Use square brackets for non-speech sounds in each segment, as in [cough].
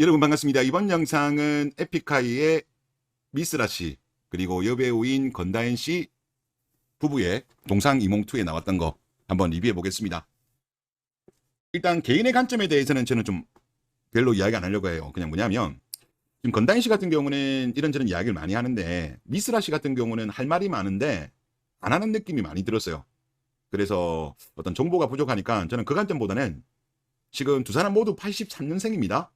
여러분 반갑습니다. 이번 영상은 에픽하이의 미스라 씨 그리고 여배우인 건다현 씨 부부의 동상 이몽2에 나왔던 거 한번 리뷰해 보겠습니다. 일단 개인의 관점에 대해서는 저는 좀 별로 이야기 안 하려고 해요. 그냥 뭐냐면 지금 건다현 씨 같은 경우는 이런저런 이야기를 많이 하는데 미스라 씨 같은 경우는 할 말이 많은데 안 하는 느낌이 많이 들었어요. 그래서 어떤 정보가 부족하니까 저는 그 관점보다는 지금 두 사람 모두 83년생입니다.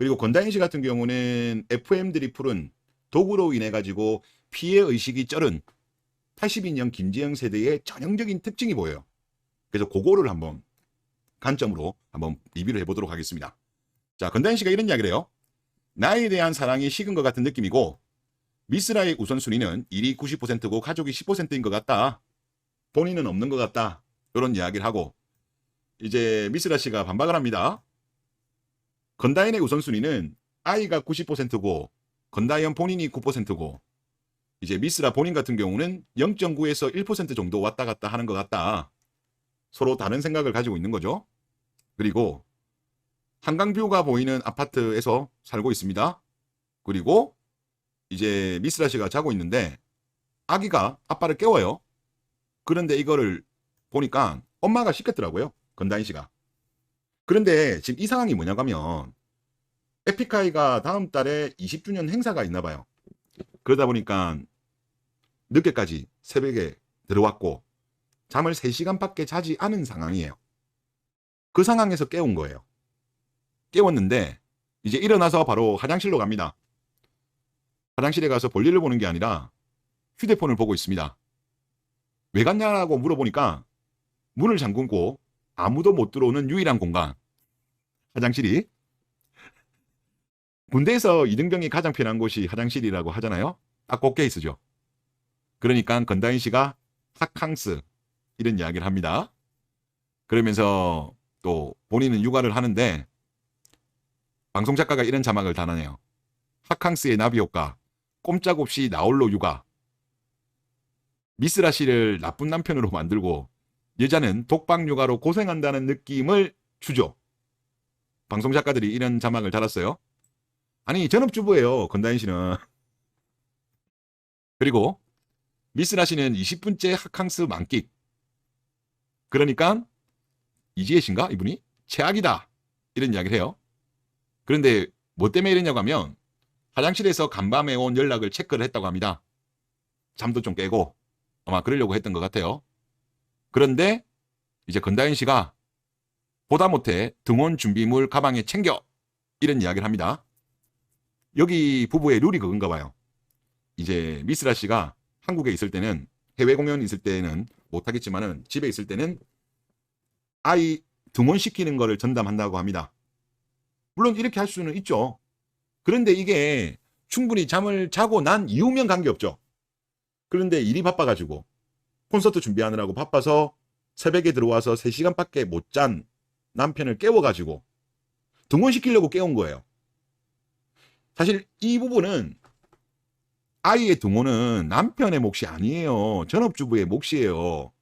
그리고 건다인 씨 같은 경우는 FM들이 푸른 도구로 인해 가지고 피해 의식이 쩔은 82년 김지영 세대의 전형적인 특징이 보여요. 그래서 그거를 한번 관점으로 한번 리뷰를 해보도록 하겠습니다. 자, 건다인 씨가 이런 이야기를 해요. 나에 대한 사랑이 식은 것 같은 느낌이고 미스라의 우선순위는 일이 90%고 가족이 10%인 것 같다. 본인은 없는 것 같다. 이런 이야기를 하고 이제 미스라 씨가 반박을 합니다. 건다인의 우선순위는 아이가 90%고 건다이언 본인이 9%고 이제 미스라 본인 같은 경우는 0.9에서 1% 정도 왔다 갔다 하는 것 같다. 서로 다른 생각을 가지고 있는 거죠. 그리고 한강뷰가 보이는 아파트에서 살고 있습니다. 그리고 이제 미스라 씨가 자고 있는데 아기가 아빠를 깨워요. 그런데 이거를 보니까 엄마가 시켰더라고요. 건다인 씨가. 그런데 지금 이 상황이 뭐냐고 하면 에픽하이가 다음 달에 20주년 행사가 있나 봐요. 그러다 보니까 늦게까지 새벽에 들어왔고 잠을 3시간밖에 자지 않은 상황이에요. 그 상황에서 깨운 거예요. 깨웠는데 이제 일어나서 바로 화장실로 갑니다. 화장실에 가서 볼일을 보는 게 아니라 휴대폰을 보고 있습니다. 왜 갔냐라고 물어보니까 문을 잠그고 아무도 못 들어오는 유일한 공간 화장실이 군대에서 이등병이 가장 편한 곳이 화장실이라고 하잖아요. 딱그 케이스죠. 그러니까 건다인 씨가 하캉스 이런 이야기를 합니다. 그러면서 또 본인은 육아를 하는데 방송 작가가 이런 자막을 달아내요. 하캉스의 나비 효과, 꼼짝없이 나홀로 육아. 미스라 씨를 나쁜 남편으로 만들고 여자는 독박 육아로 고생한다는 느낌을 주죠. 방송 작가들이 이런 자막을 달았어요. 아니 전업주부예요. 건다인 씨는. 그리고 미스라 씨는 20분째 하캉스 만끽. 그러니까 이지혜 씨인가 이분이 최악이다 이런 이야기를 해요. 그런데 뭐 때문에 이러냐고 하면 화장실에서 간밤에 온 연락을 체크를 했다고 합니다. 잠도 좀 깨고 아마 그러려고 했던 것 같아요. 그런데 이제 건다인 씨가 보다 못해 등원 준비물 가방에 챙겨 이런 이야기를 합니다. 여기 부부의 룰이 그건가 봐요. 이제 미스라 씨가 한국에 있을 때는 해외 공연 있을 때는 못하겠지만은 집에 있을 때는 아이 등원시키는 거를 전담한다고 합니다. 물론 이렇게 할 수는 있죠. 그런데 이게 충분히 잠을 자고 난 이후면 관계없죠. 그런데 일이 바빠가지고 콘서트 준비하느라고 바빠서 새벽에 들어와서 3시간밖에 못 잔 남편을 깨워가지고 등원시키려고 깨운 거예요. 사실 이 부분은 아이의 등원은 남편의 몫이 아니에요. 전업주부의 몫이에요.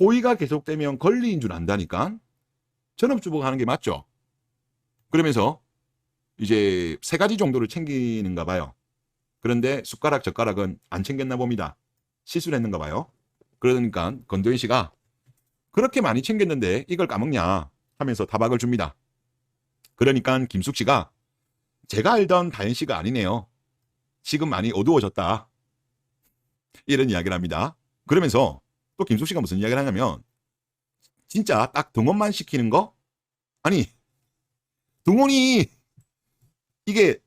호의가 계속되면 권리인 줄 안다니까. 전업주부가 하는 게 맞죠. 그러면서 이제 세 가지 정도를 챙기는가 봐요. 그런데 숟가락 젓가락은 안 챙겼나 봅니다. 실수를 했는가 봐요. 그러니까 건도현 씨가 그렇게 많이 챙겼는데 이걸 까먹냐 하면서 타박을 줍니다. 그러니까 김숙 씨가 제가 알던 다현 씨가 아니네요. 지금 많이 어두워졌다. 이런 이야기를 합니다. 그러면서 또 김숙 씨가 무슨 이야기를 하냐면 진짜 딱 등원만 시키는 거? 아니 등원이 이게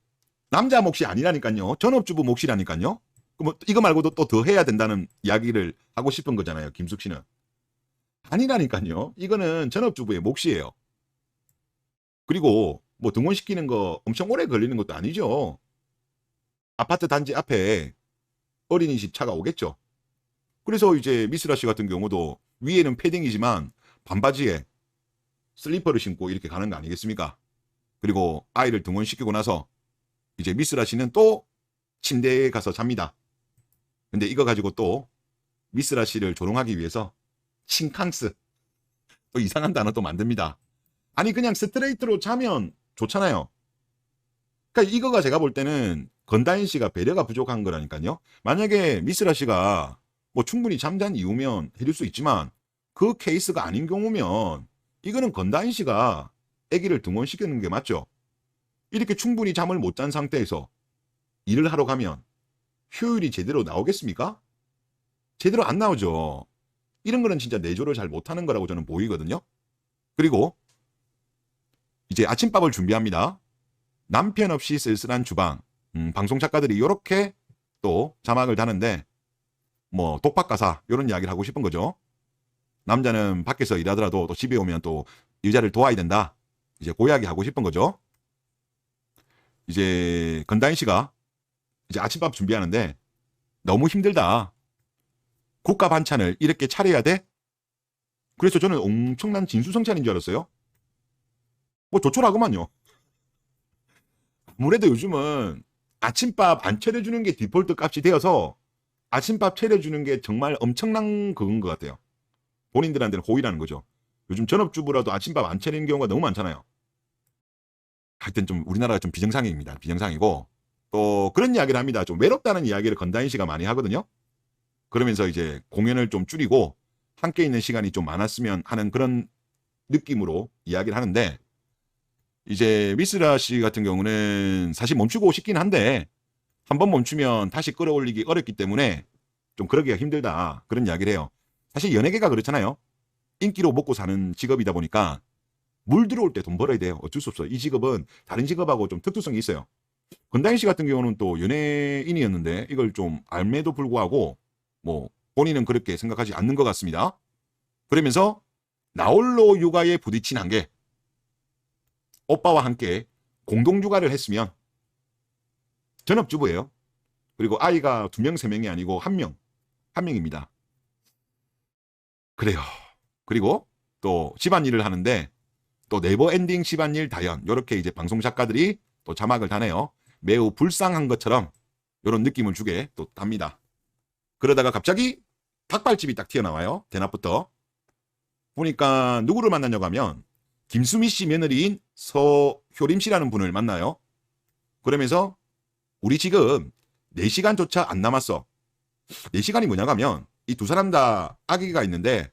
남자 몫이 아니라니까요. 전업주부 몫이라니까요. 뭐 이거 말고도 또 더 해야 된다는 이야기를 하고 싶은 거잖아요. 김숙 씨는. 아니라니까요. 이거는 전업주부의 몫이에요. 그리고 뭐 등원시키는 거 엄청 오래 걸리는 것도 아니죠. 아파트 단지 앞에 어린이집 차가 오겠죠. 그래서 이제 미스라 씨 같은 경우도 위에는 패딩이지만 반바지에 슬리퍼를 신고 이렇게 가는 거 아니겠습니까? 그리고 아이를 등원시키고 나서 이제 미스라 씨는 또 침대에 가서 잡니다. 근데 이거 가지고 또 미스라 씨를 조롱하기 위해서 싱캉스 또 이상한 단어 또 만듭니다. 아니 그냥 스트레이트로 자면 좋잖아요. 그러니까 이거가 제가 볼 때는 건다인 씨가 배려가 부족한 거라니까요. 만약에 미스라 씨가 뭐 충분히 잠잔 이유면 해줄 수 있지만 그 케이스가 아닌 경우면 이거는 건다인 씨가 아기를 등원시키는 게 맞죠. 이렇게 충분히 잠을 못 잔 상태에서 일을 하러 가면 효율이 제대로 나오겠습니까? 제대로 안 나오죠. 이런 거는 진짜 내조를 잘 못하는 거라고 저는 보이거든요. 그리고 이제 아침밥을 준비합니다. 남편 없이 쓸쓸한 주방. 음, 방송 작가들이 이렇게 또 자막을 다는데 뭐 독박 가사 이런 이야기를 하고 싶은 거죠. 남자는 밖에서 일하더라도 또 집에 오면 또 여자를 도와야 된다. 이제 고이야기 하고 싶은 거죠. 이제 건다인 씨가 이제 아침밥 준비하는데 너무 힘들다. 국가 반찬을 이렇게 차려야 돼? 그래서 저는 엄청난 진수성찬인 줄 알았어요. 뭐 조촐하구만요. 아무래도 요즘은 아침밥 안 차려주는 게 디폴트 값이 되어서 아침밥 차려주는 게 정말 엄청난 그건 것 같아요. 본인들한테는 호의라는 거죠. 요즘 전업주부라도 아침밥 안 차리는 경우가 너무 많잖아요. 하여튼 좀 우리나라가 좀 비정상입니다. 비정상이고 또 그런 이야기를 합니다. 좀 외롭다는 이야기를 건다인 씨가 많이 하거든요. 그러면서 이제 공연을 좀 줄이고 함께 있는 시간이 좀 많았으면 하는 그런 느낌으로 이야기를 하는데 이제 미스라 씨 같은 경우는 사실 멈추고 싶긴 한데 한번 멈추면 다시 끌어올리기 어렵기 때문에 좀 그러기가 힘들다 그런 이야기를 해요. 사실 연예계가 그렇잖아요. 인기로 먹고 사는 직업이다 보니까 물 들어올 때 돈 벌어야 돼요. 어쩔 수 없어. 이 직업은 다른 직업하고 좀 특수성이 있어요. 건다인 씨 같은 경우는 또 연예인이었는데 이걸 좀 알매도 불구하고 뭐 본인은 그렇게 생각하지 않는 것 같습니다. 그러면서 나홀로 육아에 부딪힌 한계 오빠와 함께 공동 육아를 했으면 전업주부예요. 그리고 아이가 두 명, 세 명이 아니고 한 명, 한 명입니다. 그래요. 그리고 또 집안일을 하는데 또 네버 엔딩 집안일 다연 이렇게 이제 방송 작가들이 또 자막을 다네요. 매우 불쌍한 것처럼 이런 느낌을 주게 또 답니다. 그러다가 갑자기 닭발집이 딱 튀어나와요. 대낮부터. 보니까 누구를 만나냐고 하면 김수미 씨 며느리인 서효림 씨라는 분을 만나요. 그러면서 우리 지금 4시간조차 안 남았어. 4시간이 뭐냐고 하면 이 두 사람 다 아기가 있는데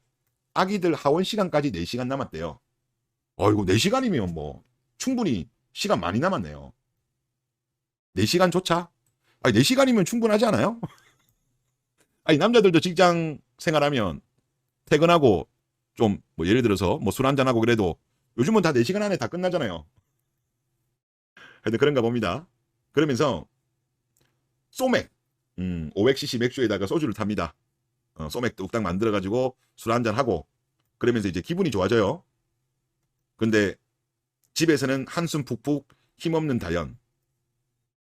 아기들 하원 시간까지 4시간 남았대요. 어이구 4시간이면 뭐 충분히 시간 많이 남았네요. 4시간조차? 아니 4시간이면 충분하지 않아요? 아니 남자들도 직장 생활하면 퇴근하고 좀 뭐 예를 들어서 뭐 술 한잔하고 그래도 요즘은 다 4시간 안에 다 끝나잖아요. 하여튼 그런가 봅니다. 그러면서 소맥 음, 500cc 맥주에다가 소주를 탑니다. 어, 소맥 뚝딱 만들어가지고 술 한잔하고 그러면서 이제 기분이 좋아져요. 근데 집에서는 한숨 푹푹 힘없는 다연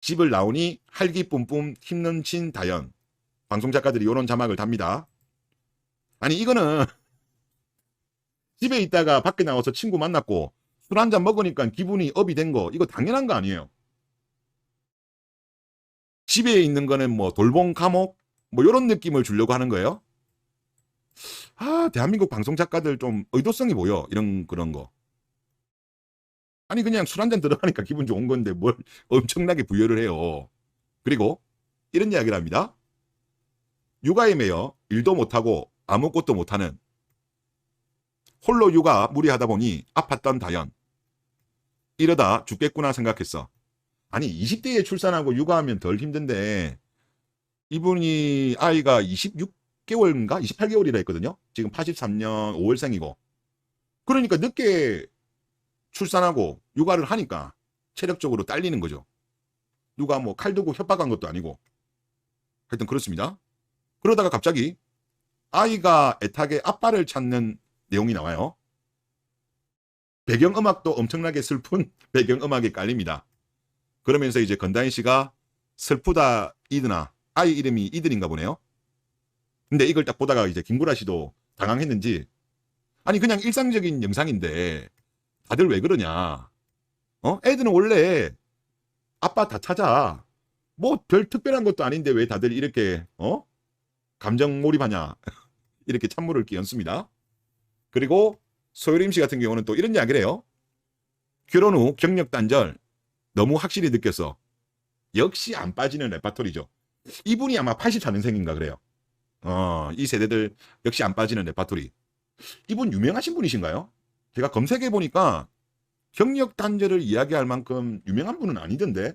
집을 나오니 활기 뿜뿜 힘넘친 다연 방송 작가들이 이런 자막을 답니다. 아니 이거는 [laughs] 집에 있다가 밖에 나와서 친구 만났고 술 한 잔 먹으니까 기분이 업이 된 거 이거 당연한 거 아니에요. 집에 있는 거는 뭐 돌봄 감옥 뭐 이런 느낌을 주려고 하는 거예요. 아 대한민국 방송 작가들 좀 의도성이 보여 이런 그런 거. 아니 그냥 술 한 잔 들어가니까 기분 좋은 건데 뭘 엄청나게 부여를 해요. 그리고 이런 이야기를 합니다. 육아에 매여 일도 못하고 아무것도 못하는 홀로 육아 무리하다 보니 아팠던 다연. 이러다 죽겠구나 생각했어. 아니 20대에 출산하고 육아하면 덜 힘든데 이분이 아이가 26개월인가 28개월이라 했거든요. 지금 83년 5월생이고. 그러니까 늦게 출산하고 육아를 하니까 체력적으로 딸리는 거죠. 누가 뭐 칼 들고 협박한 것도 아니고. 하여튼 그렇습니다. 그러다가 갑자기 아이가 애타게 아빠를 찾는 내용이 나와요. 배경음악도 엄청나게 슬픈 [laughs] 배경음악이 깔립니다. 그러면서 이제 건다인 씨가 슬프다 이드나 아이 이름이 이들인가 보네요. 근데 이걸 딱 보다가 이제 김구라 씨도 당황했는지 아니 그냥 일상적인 영상인데 다들 왜 그러냐? 어? 애들은 원래 아빠 다 찾아. 뭐 별 특별한 것도 아닌데 왜 다들 이렇게 어? 감정 몰입하냐? [laughs] 이렇게 찬물을 끼얹습니다. 그리고 소유림 씨 같은 경우는 또 이런 이야기를 해요. 결혼 후 경력 단절 너무 확실히 느꼈어. 역시 안 빠지는 레파토리죠. 이분이 아마 84년생인가 그래요. 어, 이 세대들 역시 안 빠지는 레파토리. 이분 유명하신 분이신가요? 제가 검색해 보니까 경력 단절을 이야기할 만큼 유명한 분은 아니던데.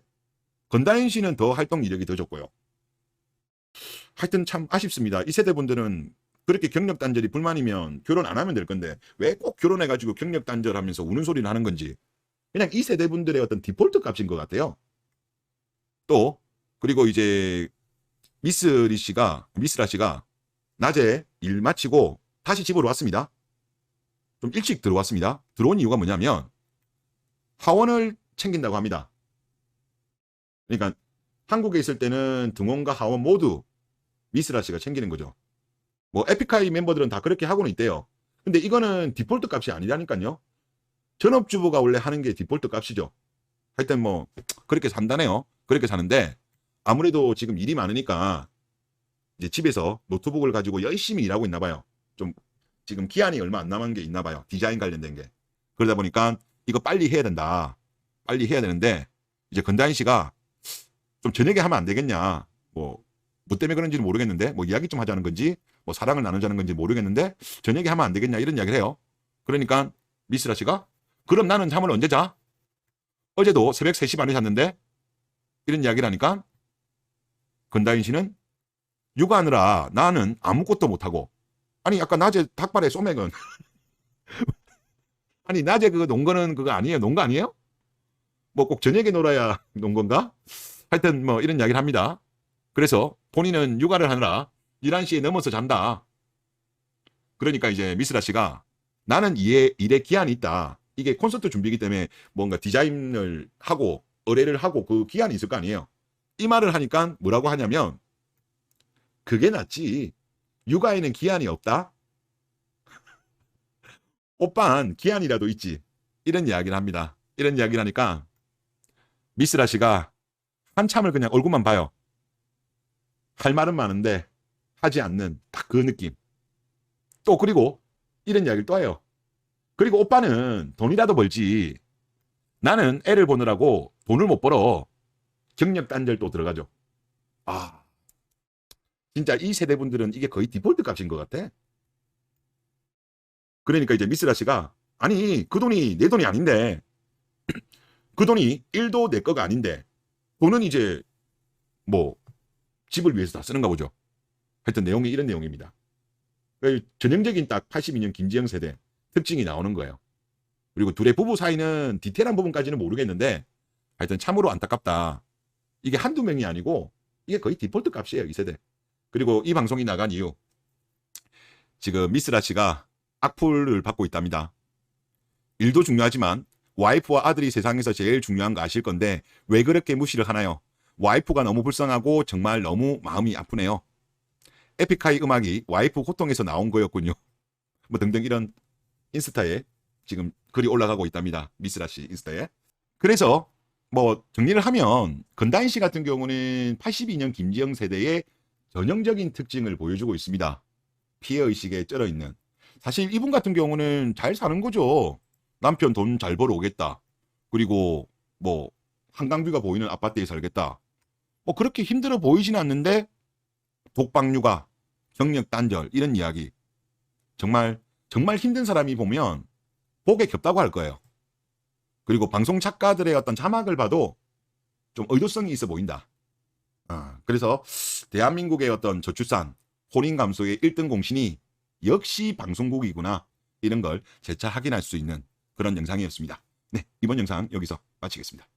건다인 씨는 더 활동 이력이 더 좋고요. 하여튼 참 아쉽습니다. 이 세대 분들은 그렇게 경력 단절이 불만이면 결혼 안 하면 될 건데 왜 꼭 결혼해 가지고 경력 단절하면서 우는 소리를 하는 건지 그냥 이 세대 분들의 어떤 디폴트 값인 것 같아요. 또 그리고 이제 미스리 씨가 미스라 씨가 낮에 일 마치고 다시 집으로 왔습니다. 좀 일찍 들어왔습니다. 들어온 이유가 뭐냐면 하원을 챙긴다고 합니다. 그러니까 한국에 있을 때는 등원과 하원 모두 미스라 씨가 챙기는 거죠. 뭐 에픽하이 멤버들은 다 그렇게 하고는 있대요. 근데 이거는 디폴트 값이 아니라니까요. 전업주부가 원래 하는 게 디폴트 값이죠. 하여튼 뭐 그렇게 산다네요. 그렇게 사는데 아무래도 지금 일이 많으니까 이제 집에서 노트북을 가지고 열심히 일하고 있나 봐요. 좀 지금 기한이 얼마 안 남은 게 있나 봐요. 디자인 관련된 게. 그러다 보니까 이거 빨리 해야 된다. 빨리 해야 되는데 이제 건다인 씨가 좀 저녁에 하면 안 되겠냐. 뭐, 뭐 때문에 그런지는 모르겠는데 뭐 이야기 좀 하자는 건지 뭐 사랑을 나누자는 건지 모르겠는데 저녁에 하면 안 되겠냐 이런 이야기를 해요. 그러니까 미스라 씨가 그럼 나는 잠을 언제 자? 어제도 새벽 3시 반에 잤는데 이런 이야기를 하니까 건다인 씨는 육아하느라 나는 아무것도 못하고 아니 아까 낮에 닭발에 소맥은 [laughs] 아니 낮에 그거 논 거는 그거 아니에요 논 거 아니에요? 뭐 꼭 저녁에 놀아야 논 건가? 하여튼 뭐 이런 이야기를 합니다. 그래서 본인은 육아를 하느라 11시에 넘어서 잔다. 그러니까 이제 미스라 씨가 나는 이에 일에 기한이 있다. 이게 콘서트 준비이기 때문에 뭔가 디자인을 하고 의뢰를 하고 그 기한이 있을 거 아니에요. 이 말을 하니까 뭐라고 하냐면 그게 낫지. 육아에는 기한이 없다. [laughs] 오빤 기한이라도 있지. 이런 이야기를 합니다. 이런 이야기를 하니까 미스라 씨가 한참을 그냥 얼굴만 봐요. 할 말은 많은데 하지 않는 딱 그 느낌. 또 그리고 이런 이야기를 또 해요. 그리고 오빠는 돈이라도 벌지. 나는 애를 보느라고 돈을 못 벌어. 경력 단절 또 들어가죠. 아, 진짜 이 세대 분들은 이게 거의 디폴트 값인 것 같아. 그러니까 이제 미스라 씨가 아니 그 돈이 내 돈이 아닌데 [clears throat] 그 돈이 1도 내 거가 아닌데 돈은 이제 뭐 집을 위해서 다 쓰는가 보죠. 하여튼 내용이 이런 내용입니다. 그러니까 전형적인 딱 82년 김지영 세대 특징이 나오는 거예요. 그리고 둘의 부부 사이는 디테일한 부분까지는 모르겠는데 하여튼 참으로 안타깝다. 이게 한두 명이 아니고 이게 거의 디폴트 값이에요, 이 세대. 그리고 이 방송이 나간 이유. 지금 미스라 씨가 악플을 받고 있답니다. 일도 중요하지만 와이프와 아들이 세상에서 제일 중요한 거 아실 건데 왜 그렇게 무시를 하나요? 와이프가 너무 불쌍하고 정말 너무 마음이 아프네요. 에픽하이 음악이 와이프 고통에서 나온 거였군요. [laughs] 뭐 등등 이런 인스타에 지금 글이 올라가고 있답니다. 미스라 씨 인스타에. 그래서 뭐 정리를 하면 건다인 씨 같은 경우는 82년 김지영 세대의 전형적인 특징을 보여주고 있습니다. 피해 의식에 쩔어 있는. 사실 이분 같은 경우는 잘 사는 거죠. 남편 돈 잘 벌어 오겠다. 그리고 뭐 한강뷰가 보이는 아파트에 살겠다. 뭐 그렇게 힘들어 보이진 않는데 육아, 경력 단절 이런 이야기. 정말 정말 힘든 사람이 보면 복에 겹다고 할 거예요. 그리고 방송 작가들의 어떤 자막을 봐도 좀 의도성이 있어 보인다. 아, 그래서 대한민국의 어떤 저출산, 혼인 감소의 1등 공신이 역시 방송국이구나. 이런 걸 재차 확인할 수 있는 그런 영상이었습니다. 네, 이번 영상 여기서 마치겠습니다.